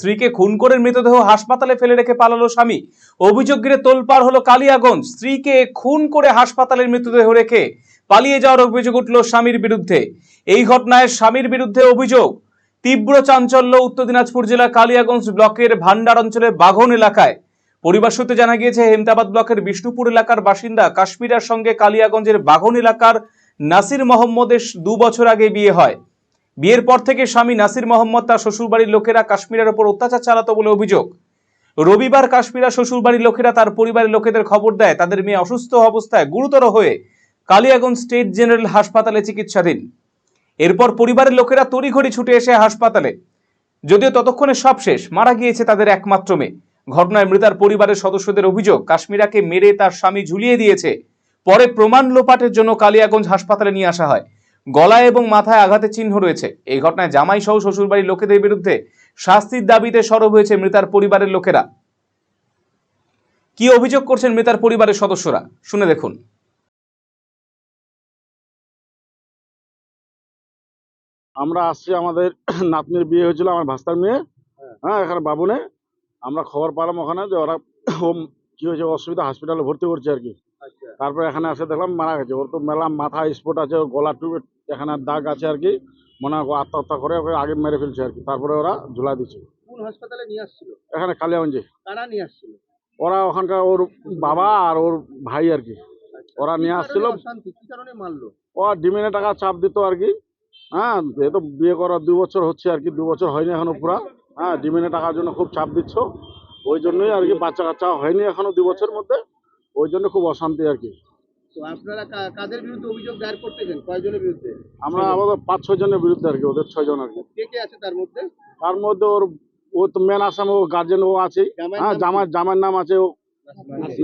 স্ত্রীকে খুন করে মৃতদেহ হাসপাতালে ফেলে রেখে পালালো স্বামী। অভিযোগ ঘিরে তোলপাড় হলো কালিয়াগঞ্জ। স্ত্রীকে খুন করে হাসপাতালের মৃতদেহ রেখে পালিয়ে যাওয়ার অভিযোগ উঠল স্বামীর বিরুদ্ধে। এই ঘটনায় স্বামীর বিরুদ্ধে অভিযোগ। তীব্র চাঞ্চল্য উত্তর দিনাজপুর জেলার কালিয়াগঞ্জ ব্লকের ভান্ডার অঞ্চলের বাঘন এলাকায়। পরিবার সূত্রে জানা গিয়েছে, হেমতাবাদ ব্লকের বিষ্ণুপুর এলাকার বাসিন্দা কাশ্মীরের সঙ্গে কালিয়াগঞ্জের বাঘন এলাকার নাসির মোহাম্মদের দু বছর আগে বিয়ে হয়। বিয়ের পর থেকে স্বামী নাসির মোহাম্মদ তার শ্বশুরবাড়ির লোকেরা কাশ্মীরের ওপর অত্যাচার চালাতো বলে অভিযোগ। রবিবার কাশ্মীরা শ্বশুরবাড়ির লোকেরা তার পরিবারের লোকেদের খবর দেয়, তাদের মেয়ে অসুস্থ অবস্থায় গুরুতর হয়ে কালিয়াগঞ্জ স্টেট জেনারেল হাসপাতালে চিকিৎসাধীন। এরপর পরিবারের লোকেরা তড়িঘড়ি ছুটে এসে হাসপাতালে। যদিও ততক্ষণে সব শেষ, মারা গিয়েছে তাদের একমাত্র মেয়ে। ঘটনায় মৃতার পরিবারের সদস্যদের অভিযোগ, কাশ্মীরাকে মেরে তার স্বামী ঝুলিয়ে দিয়েছে। পরে প্রমাণ লোপাটের জন্য কালিয়াগঞ্জ হাসপাতালে নিয়ে আসা হয়। গলায় এবং মাথায় আঘাতের চিহ্ন রয়েছে। এই ঘটনায় জামাই সহ শ্বশুরবাড়ির লোকেদের বিরুদ্ধে শাস্তির দাবিতে সরব হয়েছে মৃতার পরিবারের লোকেরা। কি অভিযোগ করছেন মৃতার পরিবারের সদস্যরা? শুনে দেখুন। আমরা আসছি আমাদের নাতনির বিয়ে হয়েছিল আমার ভাস্তার মেয়ে। হ্যাঁ এখানে বাবুনে। আমরা খবর পেলাম ওখানে যে ওরা কি হয়েছে অসুবিধা হসপিটালে ভর্তি করছে আর কি। তারপরে এখানে এসে দেখলাম মারা গেছে। ওর তো মেলা মাথা স্পট আছে ওর গলা টুপে এখানে দাগ আছে আর কি। মনে হয় আত্মহত্যা করে ওকে আগে মেরে ফেলছে আর কি। তারপরে ওরা ঝুলা দিচ্ছে। কোন হাসপাতালে নিয়ে আসছিল? এখানে কালিয়াগঞ্জে। কারা নিয়ে আসছিল? ওরা ওখানকার ওর বাবা আর ওর ভাই আর কি। ওরা নিয়ে আসছিল। ও ডিমিনে টাকা চাপ দিত আর কি। হ্যাঁ এ তো বিয়ে করার দু বছর হচ্ছে আর কি দু বছর হয়নি এখনও পুরা। হ্যাঁ ডিমিনে টাকার জন্য খুব চাপ দিচ্ছ। ওই জন্যই আর কি বাচ্চা কাচ্চা হয়নি এখনও দু বছর মধ্যে। ওই জন্য খুব অশান্তি আর কি। তো আপনারা কাদের বিরুদ্ধে অভিযোগ দায়ের করতেছেন? কয়জনের বিরুদ্ধে? আমরা আমাদের পাঁচ ছয় জনের বিরুদ্ধে আর কি ওদের ছয় জন আর কি। কে কে আছে তার মধ্যে? তার মধ্যে ওর ও তো মেন আসাম ও গার্জেন ও আছেই হ্যাঁ জামার জামার নাম আছে ও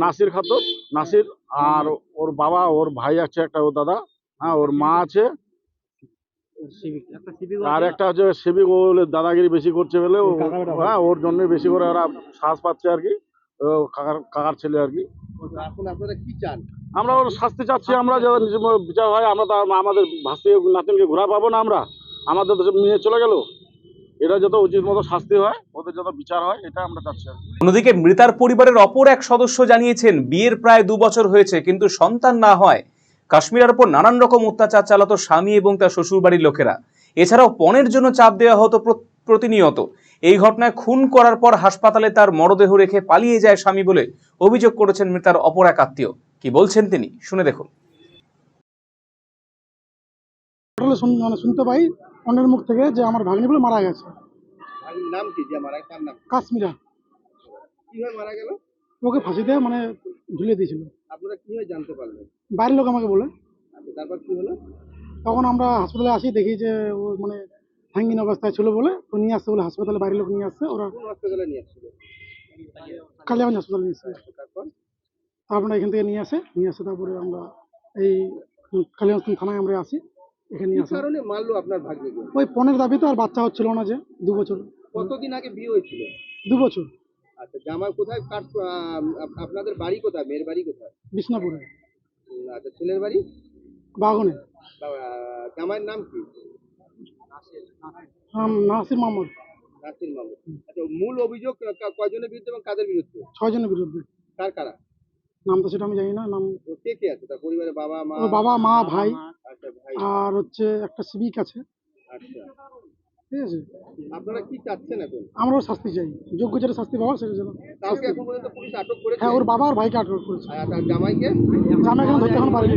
নাসির। খাতুন নাসির। আর ওর বাবা ওর ভাই আছে একটা ও দাদা। হ্যাঁ ওর মা আছে। আর একটা হচ্ছে সিভিক ও দাদাগিরি বেশি করছে বলে ও- হ্যাঁ ওর জন্যই বেশি করে ওরা শ্বাস পাচ্ছে আর কি। ও কাকার কাকার ছেলে আর কি। এখন আপনারা কি চান? আমরা ওর শাস্তি চাচ্ছি আমরা বিচার হয় আমরা তো আমাদের ভাস্তি নাতিনকে ঘোরা পাবো না আমরা। আমাদের নিয়ে চলে গেল। এটা যত উচিত মতো শাস্তি হয় ওদের যত বিচার হয় এটা আমরা চাচ্ছি অন্যদিকে মৃতার পরিবারের অপর এক সদস্য জানিয়েছেন বিয়ের প্রায় দু বছর হয়েছে কিন্তু সন্তান না হয়। কাশ্মীরের ওপর নানান রকম অত্যাচার চালাতো স্বামী এবং তার শ্বশুরবাড়ির লোকেরা। এছাড়াও পণের জন্য চাপ দেওয়া হতো প্রতিনিয়ত। এই ঘটনায় খুন করার পর হাসপাতালে তার মরদেহ রেখে পালিয়ে যায় স্বামী বলে অভিযোগ করেছেন মৃতার অপর এক আত্মীয়। কি বলছেন তিনি? শুনে দেখুন। মানে শুনতে পাই অন্যের মুখ থেকে যে আমার ভাগ্নি বলে মারা গেছে। নাম কি? যে মারা কার নাম? কাশ্মীরা। কীভাবে মারা গেল? ওকে ফাঁসি দিয়ে মানে ঝুলিয়ে দিয়েছিল। আপনারা কীভাবে জানতে পারলেন? বাইরের লোক আমাকে বলে। আচ্ছা, তারপর কি হলো? তখন আমরা হাসপাতালে আসি দেখি যে ও মানে হ্যাঙ্গিন অবস্থায় ছিল বলে তো নিয়ে আসছে বলে হাসপাতালে বাইরের লোক নিয়ে আসছে ওরা কোন হসপিটালে নিয়ে আসছিল? কালিয়াগঞ্জ হাসপাতালে নিয়ে আসছে। তারপর? এখান থেকে নিয়ে আসে নিয়ে আসে তারপরে আমরা এই কালিয়াগঞ্জ থানায় আমরা আসি এখানে নিয়ে আসে। কারণে মারলো আপনার ভাগ্নিকে ওই পনেরো দাবি তো আর বাচ্চা হচ্ছিল না যে দু বছর। কতদিন আগে বিয়ে হয়েছিল? দু বছর। আচ্ছা জামাই কোথায়? আপনাদের বাড়ি কোথায়? মেয়ের বাড়ি কোথায়? বিষ্ণাপুরে। আচ্ছা ছেলের বাড়ি? বাগনে জামাইয়ের নাম কি? নাসির মোহাম্মদ নাসির মামুদ আচ্ছা মূল অভিযোগ কয়জনের বিরুদ্ধে এবং কাদের বিরুদ্ধে? ছয়জনের বিরুদ্ধে। কার কারা? নাম তো সেটা আমি জানি না নাম কে কে আছে? তার পরিবারে বাবা মা? বাবা মা ভাই। আচ্ছা আর হচ্ছে একটা সিভিক আছে। আচ্ছা। ঠিক আছে? আপনারা কি চাচ্ছেন এখন? আমরাও শাস্তি চাই। যোগ্য যেটা শাস্তি পাওয়া সেটা যেন এখন পর্যন্ত পুলিশ আটক করেছে? হ্যাঁ ওর বাবা আর ভাইকে আটক করেছে। আর তার জামাইকে এখন ধরতে এখন পারিনি।